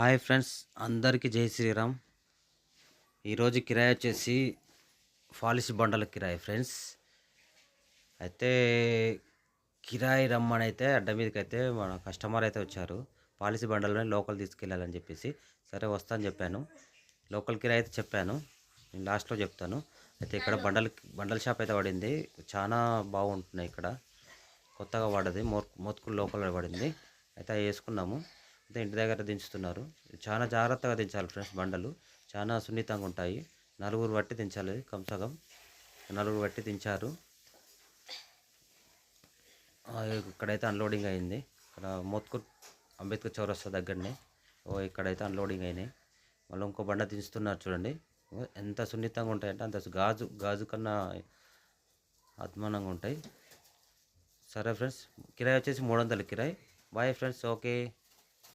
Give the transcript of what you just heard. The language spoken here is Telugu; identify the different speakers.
Speaker 1: హాయ్ ఫ్రెండ్స్ అందరికీ జై శ్రీరామ్. ఈరోజు కిరాయి వచ్చేసి పాలిష్ బండల కిరాయి ఫ్రెండ్స్. అయితే కిరాయి రమ్మని అయితే అడ్డ మీదకి అయితే మన కస్టమర్ అయితే వచ్చారు. పాలసీ బండలని లోకల్ తీసుకెళ్ళాలని చెప్పేసి సరే వస్తాను చెప్పాను. లోకల్ కిరాయి అయితే చెప్పాను. నేను లాస్ట్లో చెప్తాను. అయితే ఇక్కడ బండల బండల షాప్ అయితే పడింది. చాలా బాగుంటున్నాయి ఇక్కడ. కొత్తగా పడది మోర్ మోత్కులు లోపల పడింది. అయితే అవి వేసుకున్నాము. అంతా ఇంటి దగ్గర దించుతున్నారు. చాలా జాగ్రత్తగా దించాలి ఫ్రెండ్స్ బండలు. చాలా సున్నితంగా ఉంటాయి. నలుగురు బట్టి దించాలి కంసగం నలుగురు బట్టి దించారు. ఇక్కడైతే అన్లోడింగ్ అయింది. ఇక్కడ మోత్కూర్ అంబేద్కర్ చౌరస్తా దగ్గరనే. ఓ ఇక్కడైతే అన్లోడింగ్ అయినాయి. మళ్ళీ ఇంకో బండ దించుతున్నారు చూడండి. ఎంత సున్నితంగా ఉంటాయంటే అంత గాజు గాజు కన్నా అద్మానంగా ఉంటాయి. సరే ఫ్రెండ్స్ కిరాయి వచ్చేసి మూడు వందలు కిరాయి. Bye friends okay